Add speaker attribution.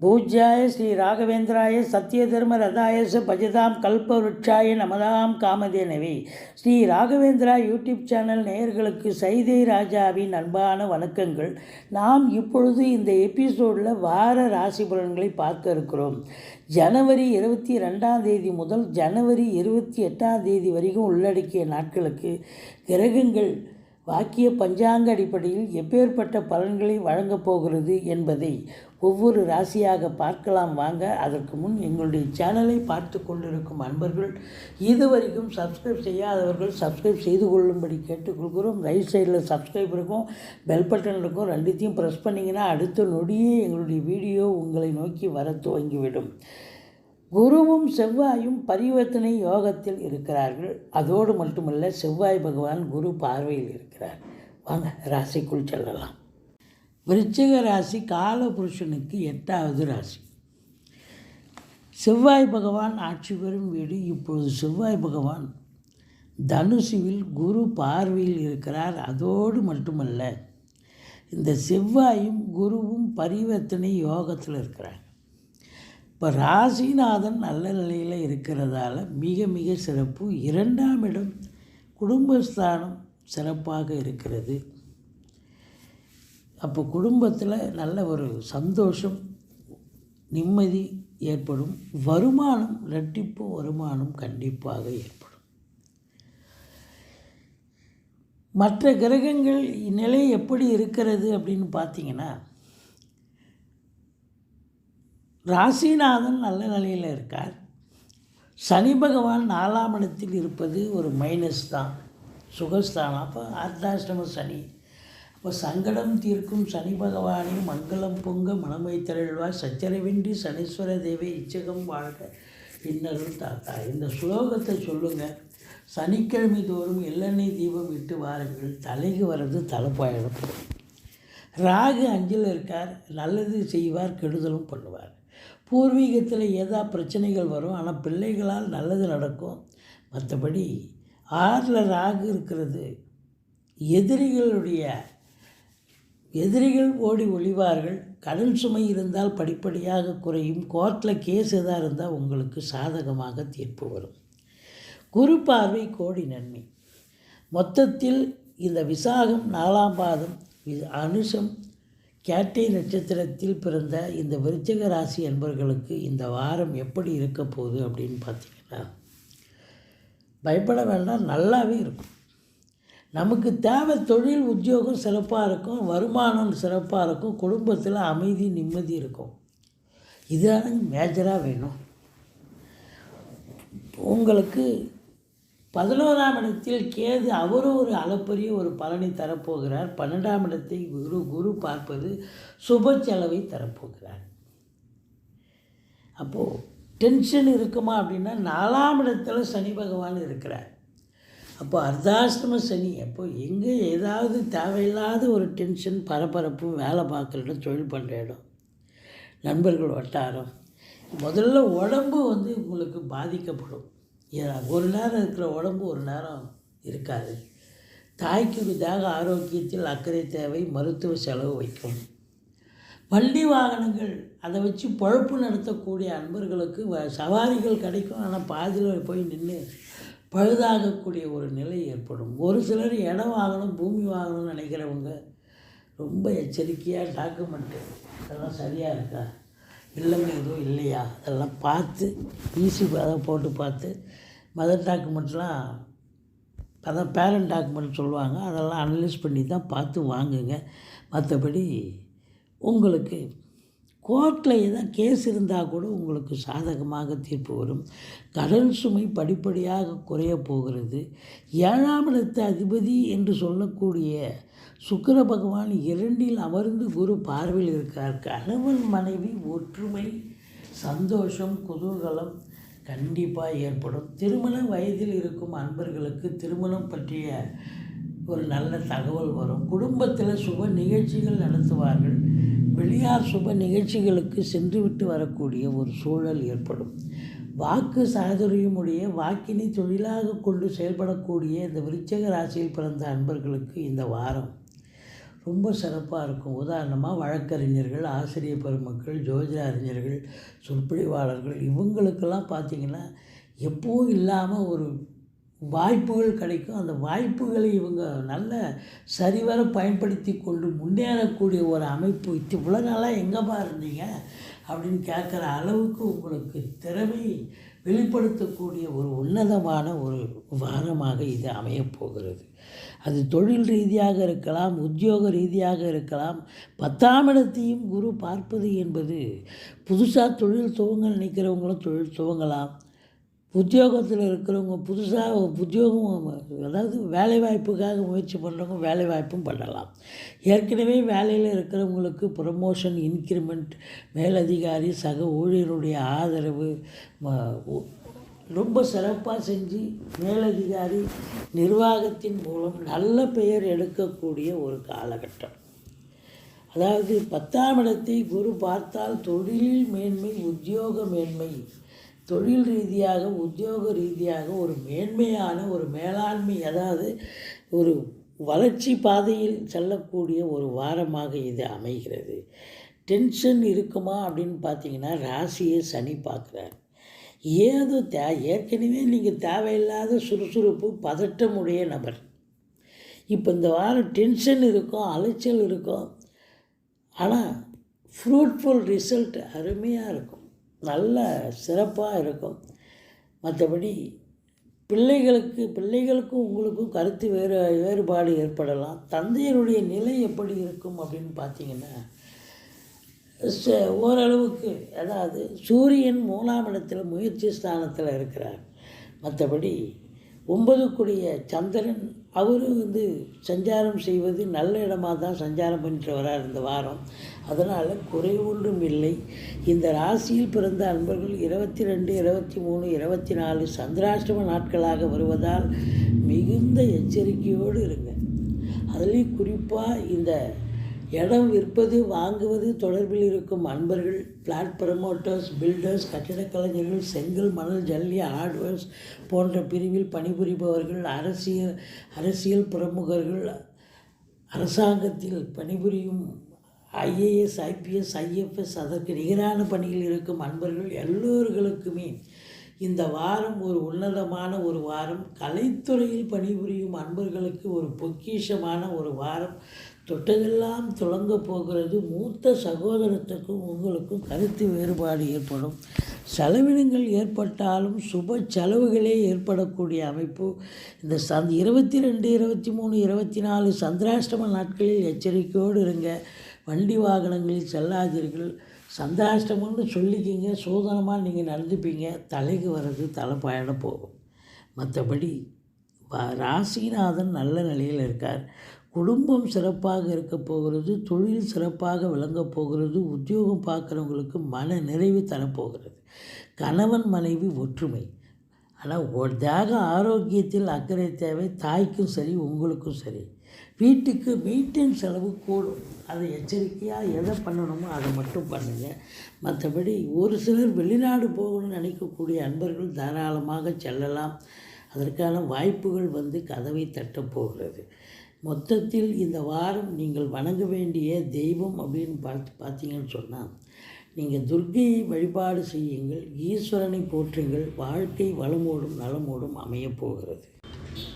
Speaker 1: பூஜ்யாய ஸ்ரீ ராகவேந்திராய சத்ய தர்ம ரதாயச பஜதாம் கல்பவருட்சாய நமதாம் காமதேனவி. ஸ்ரீ ராகவேந்திரா யூடியூப் சேனல் நேயர்களுக்கு சைதை ராஜாவின் அன்பான வணக்கங்கள். நாம் இப்பொழுது இந்த எபிசோடில் வார ராசி பலன்களை பார்க்க இருக்கிறோம். ஜனவரி இருபத்தி ரெண்டாம் தேதி முதல் ஜனவரி இருபத்தி எட்டாம் தேதி வரைக்கும் உள்ளடக்கிய நாட்களுக்கு கிரகங்கள் வாக்கிய பஞ்சாங்க அடிப்படையில் எப்பேற்பட்ட பலன்களை வழங்கப் போகிறது என்பதை ஒவ்வொரு ராசியாக பார்க்கலாம் வாங்க. அதற்கு முன் எங்களுடைய சேனலை பார்த்து கொண்டிருக்கும் அன்பர்கள் இதுவரைக்கும் சப்ஸ்கிரைப் செய்யாதவர்கள் சப்ஸ்கிரைப் செய்து கொள்ளும்படி கேட்டுக்கொள்கிறோம். ரைட் சைடில் சப்ஸ்கிரைப் இருக்கும் பெல் பட்டன் இருக்கும் ரெண்டுத்தையும் ப்ரெஸ் பண்ணிங்கன்னா அடுத்த நொடியே எங்களுடைய வீடியோ உங்களை நோக்கி வர துவங்கிவிடும். குருவும் செவ்வாயும் பரிவர்த்தனை யோகத்தில் இருக்கிறார்கள். அதோடு மட்டுமல்ல செவ்வாய் பகவான் குரு பார்வையில் இருக்கிறார். வாங்க ராசிக்குள் செல்லலாம். விருச்சிக ராசி காலபுருஷனுக்கு எட்டாவது ராசி. செவ்வாய் பகவான் ஆட்சி பெறும் வீடு இப்பொழுது செவ்வாய் பகவான் தனுசுவில் குரு பார்வையில் இருக்கிறார். அதோடு மட்டுமல்ல இந்த செவ்வாயும் குருவும் பரிவர்த்தனை யோகத்தில் இருக்கிறார் இப்போ ராசிநாதன் நல்ல நிலையில் இருக்கிறதால மிக மிக சிறப்பு. இரண்டாம் இடம் குடும்பஸ்தானம் சிறப்பாக இருக்கிறது. அப்போ குடும்பத்தில் நல்ல ஒரு சந்தோஷம் நிம்மதி ஏற்படும். வருமானம் இரட்டிப்பு வருமானம் கண்டிப்பாக ஏற்படும். மற்ற கிரகங்கள் நிலை எப்படி இருக்கிறது அப்படின்னு பார்த்தீங்கன்னா ராசிநாதன் நல்ல நிலையில் இருக்கார். சனி பகவான் நாலாம் இடத்தில் இருப்பது ஒரு மைனஸ் தான் சுகஸ்தானம். அப்போ அர்த்தாஷ்டம சனி. இப்போ சங்கடம் தீர்க்கும் சனி பகவானே மங்களம் பொங்க மனமை திரழ்வாய் சச்சரவின்றி சனீஸ்வர தேவி இச்சகம் வாழ்க. இன்னரும் தாத்தா. இந்த ஸ்லோகத்தை சொல்லுங்கள் சனிக்கிழமை தோறும் எள்ளெண்ணெய் தீபம் இட்டு வாருங்கள். தலைக்கு வர்றது தலைப்பாயிடும் ராகு அஞ்சில் இருக்கார். நல்லது செய்வார் கெடுதலும் பண்ணுவார். பூர்வீகத்தில் ஏதா பிரச்சனைகள் வரும் ஆனால் பிள்ளைகளால் நல்லது நடக்கும். மற்றபடி ஆறில் ராகு இருக்கிறது எதிரிகளுடைய எதிரிகள் ஓடி ஒளிவார்கள். கடன் சுமை இருந்தால் படிப்படியாக குறையும். கோர்ட்டில் கேஸ் எதாக இருந்தால் உங்களுக்கு சாதகமாக தீர்ப்பு வரும். குரு பார்வை கோடி நன்மை. மொத்தத்தில் இந்த விசாகம் நாலாம் பாதம் அனுஷம் கேட்டை நட்சத்திரத்தில் பிறந்த இந்த விருச்சக ராசி என்பவர்களுக்கு இந்த வாரம் எப்படி இருக்க போகுது அப்படின்னு பார்த்தீங்கன்னா பயப்பட வேண்டாம் நல்லாவே இருக்கும். நமக்கு தேவை தொழில் உத்தியோகம் சிறப்பாக இருக்கும் வருமானம் சிறப்பாக இருக்கும் குடும்பத்தில் அமைதி நிம்மதி இருக்கும். இதுதான் மேஜராக வேணும். உங்களுக்கு பதினோராம் இடத்தில் கேது அவரும் ஒரு அளப்பரிய ஒரு பலனை தரப்போகிறார். பன்னெண்டாம் இடத்தை குரு குரு பார்ப்பது சுப செலவை தரப்போகிறார். அப்போது டென்ஷன் இருக்குமா அப்படின்னா நாலாம் இடத்துல சனி பகவான் இருக்கிறார். அப்போ அர்த்தாசிரம சனி அப்போ எங்கே ஏதாவது தேவையில்லாத ஒரு டென்ஷன் பரபரப்பு வேலை பார்க்குற இடம் தொழில் பண்ணுற இடம். நண்பர்கள் வட்டாரம். முதல்ல உடம்பு வந்து உங்களுக்கு பாதிக்கப்படும். ஏன்னா ஒரு நேரம் இருக்கிற உடம்பு ஒரு நேரம் இருக்காது. தாய்க்கு தேக ஆரோக்கியத்தில் அக்கறை தேவை மருத்துவ செலவு வைக்கும். வண்டி வாகனங்கள் அதை வச்சு பொழப்பு நடத்தக்கூடிய அன்பர்களுக்கு வ- சவாரிகள் கிடைக்கும். ஆனால் பாதியில் போய் நின்று பழுதாகக்கூடிய ஒரு நிலை ஏற்படும். ஒரு சிலர் இடம் வாங்கணும் பூமி வாங்கணும்னு நினைக்கிறவங்க ரொம்ப எச்சரிக்கையாக டாக்குமெண்ட்டு அதெல்லாம் சரியாக இருக்கா? இல்லைங்க எதுவும் இல்லையா? அதெல்லாம் பார்த்து ஈஸி அதை போட்டு பார்த்து மதர் டாக்குமெண்ட்லாம் அதான் பேரண்ட் டாக்குமெண்ட் சொல்லுவாங்க. அதெல்லாம் அனலைஸ் பண்ணி தான் பார்த்து வாங்குங்க. மற்றபடி உங்களுக்கு கோர்ட்டில் எதாவது கேஸ் இருந்தால் கூட உங்களுக்கு சாதகமாக தீர்ப்பு வரும். கடன் சுமை படிப்படியாக குறைய போகிறது. ஏழாம் இடத்து அதிபதி என்று சொல்லக்கூடிய சுக்கர பகவான் இரண்டில் அமர்ந்து குரு பார்வையில் இருக்கார் கணவன் மனைவி ஒற்றுமை சந்தோஷம் குதூகலம் கண்டிப்பாக ஏற்படும். திருமண வயதில் இருக்கும் அன்பர்களுக்கு திருமணம் பற்றிய ஒரு நல்ல தகவல் வரும். குடும்பத்தில் சுப நிகழ்ச்சிகள் நடத்துவார்கள். வெளியார் சுப நிகழ்ச்சிகளுக்கு சென்றுவிட்டு வரக்கூடிய ஒரு சூழல் ஏற்படும். வாக்கு சாதுரியமுடைய வாக்கினை தொழிலாக கொண்டு செயல்படக்கூடிய இந்த விருச்சக ராசியில் பிறந்த அன்பர்களுக்கு இந்த வாரம் ரொம்ப சிறப்பாக இருக்கும். உதாரணமாக வழக்கறிஞர்கள் ஆசிரியர் பெருமக்கள் ஜோதிட அறிஞர்கள் சொற்பொழிவாளர்கள் இவங்களுக்கெல்லாம் பார்த்திங்கன்னா எப்போவும் இல்லாமல் ஒரு வாய்ப்புகள் கிடைக்கும். அந்த வாய்ப்புகளை இவங்க நல்ல சரிவர பயன்படுத்தி கொண்டு முன்னேறக்கூடிய ஒரு அமைப்பு. இவ்வளோ நாளாக எங்கேப்பா இருந்தீங்க? அப்படின்னு கேட்குற அளவுக்கு உங்களுக்கு திறமை வெளிப்படுத்தக்கூடிய ஒரு உன்னதமான ஒரு வாரமாக இது அமையப் போகிறது. அது தொழில் ரீதியாக இருக்கலாம் உத்தியோக ரீதியாக இருக்கலாம். பத்தாம் இடத்தையும் குரு பார்ப்பது என்பது புதுசாக தொழில் துவங்க நினைக்கிறவங்களும் தொழில் துவங்கலாம். உத்தியோகத்தில் இருக்கிறவங்க புதுசாக உத்தியோகம் அதாவது வேலை வாய்ப்புக்காக முயற்சி பண்ணுறவங்க வேலை வாய்ப்பும் பண்ணலாம். ஏற்கனவே வேலையில் இருக்கிறவங்களுக்கு ப்ரமோஷன் இன்க்ரிமெண்ட் மேலதிகாரி சக ஊழியருடைய ஆதரவு ம- ரொம்ப சிறப்பாக செஞ்சு மேலதிகாரி நிர்வாகத்தின் மூலம் நல்ல பெயர் எடுக்கக்கூடிய ஒரு காலகட்டம். அதாவது பத்தாம் இடத்தை குரு பார்த்தால் தொழிலில் மேன்மை உத்தியோக மேன்மை தொழில் ரீதியாக உத்தியோக ரீதியாக ஒரு மேன்மையான ஒரு மேலாண்மை அதாவது ஒரு வளர்ச்சி பாதையில் செல்லக்கூடிய ஒரு வாரமாக இது அமைகிறது. டென்ஷன் இருக்குமா அப்படின்னு பார்த்தீங்கன்னா ராசியை சனி பார்க்குறார். ஏதோ தே ஏற்கனவே நீங்கள் தேவையில்லாத சுறுசுறுப்பு பதட்டமுடைய நபர். இப்போ இந்த வாரம் டென்ஷன் இருக்கும் அலைச்சல் இருக்கும். ஆனால் ஃப்ரூட்ஃபுல் ரிசல்ட் அருமையாக இருக்கும். நல்ல சிறப்பாக இருக்கும். மற்றபடி பிள்ளைகளுக்கு பிள்ளைகளுக்கும் உங்களுக்கும் கருத்து வேறு வேறுபாடு ஏற்படலாம். தந்தையருடைய நிலை எப்படி இருக்கும் அப்படின்னு பார்த்தீங்கன்னா ச- ஓரளவுக்கு அதாவது சூரியன் மூணாம் இடத்தில் முயற்சி ஸ்தானத்தில் இருக்கிறார். மற்றபடி ஒன்பதுக்குரிய சந்திரன் அவரும் வந்து சஞ்சாரம் செய்வது நல்ல இடமாக தான் சஞ்சாரம் பண்ணிட்டு வரார் இந்த வாரம். அதனால் குறை ஒன்றும் இல்லை. இந்த ராசியில் பிறந்த அன்பர்கள் இருபத்தி ரெண்டு இருபத்தி மூணு இருபத்தி நாலு சந்திராஷ்டம நாட்களாக வருவதால் மிகுந்த எச்சரிக்கையோடு இருங்க. அதுலேயும் குறிப்பாக இந்த இடம் விற்பது வாங்குவது தொடர்பில் இருக்கும் அன்பர்கள் பிளாட் ப்ரமோட்டர்ஸ் பில்டர்ஸ் கட்டிடக் கலைஞர்கள் செங்கல் மணல் ஜல்லி ஹார்ட்வேர்ஸ் போன்ற பிரிவில் பணிபுரிபவர்கள் அரசியல் அரசியல் பிரமுகர்கள் அரசாங்கத்தில் பணிபுரியும் ஐஏஎஸ் ஐபிஎஸ் ஐஎஃப்எஸ் அதற்கு நிகரான பணியில் இருக்கும் அன்பர்கள் எல்லோர்களுக்குமே இந்த வாரம் ஒரு உன்னதமான ஒரு வாரம். கலைத்துறையில் பணிபுரியும் அன்பர்களுக்கு ஒரு பொக்கிஷமான ஒரு வாரம். தொட்டதெல்லாம் துளங்க போகிறது. மூத்த சகோதரத்துக்கும் உங்களுக்கும் கருத்து வேறுபாடு ஏற்படும். செலவினங்கள் ஏற்பட்டாலும் சுப செலவுகளே ஏற்படக்கூடிய அமைப்பு. இந்த சந்த் இருபத்தி ரெண்டு இருபத்தி மூணு இருபத்தி நாலு சந்திராஷ்டம நாட்களில் எச்சரிக்கையோடு இருங்க. வண்டி வாகனங்களில் செல்லாதீர்கள். சந்திராஷ்டமம்னு சொல்லிக்கிங்க சோதனமாக நீங்கள் நடந்துப்பீங்க. தலைக்கு வர்றது தலைப்பாயிட போகும். மற்றபடி ராசிநாதன் நல்ல நிலையில் இருக்கார். குடும்பம் சிறப்பாக இருக்க போகிறது தொழில் சிறப்பாக விளங்கப் போகிறது உத்தியோகம் பார்க்குறவங்களுக்கு மன நிறைவு தரப்போகிறது. கணவன் மனைவி ஒற்றுமை. ஆனால் ஒரு தேக ஆரோக்கியத்தில் அக்கறை தேவை தாய்க்கும் சரி உங்களுக்கும் சரி. வீட்டுக்கு வீட்டின் செலவு கூடும். அதை எச்சரிக்கையாக எதை பண்ணணுமோ அதை மட்டும் பண்ணுங்கள் மற்றபடி ஒரு சிலர் வெளிநாடு போகணும்னு நினைக்கக்கூடிய அன்பர்கள் தாராளமாக செல்லலாம். அதற்கான வாய்ப்புகள் வந்து கதவை தட்டப் போகிறது. மொத்தத்தில் இந்த வாரம் நீங்கள் வணங்க வேண்டிய தெய்வம் அப்படின்னு பார்த்து பார்த்தீங்கன்னு சொன்னால் நீங்கள் துர்க்கையை வழிபாடு செய்யுங்கள் ஈஸ்வரனை போற்றுங்கள் வாழ்க்கை வளமோடும் நலமோடும் அமையப் போகிறது.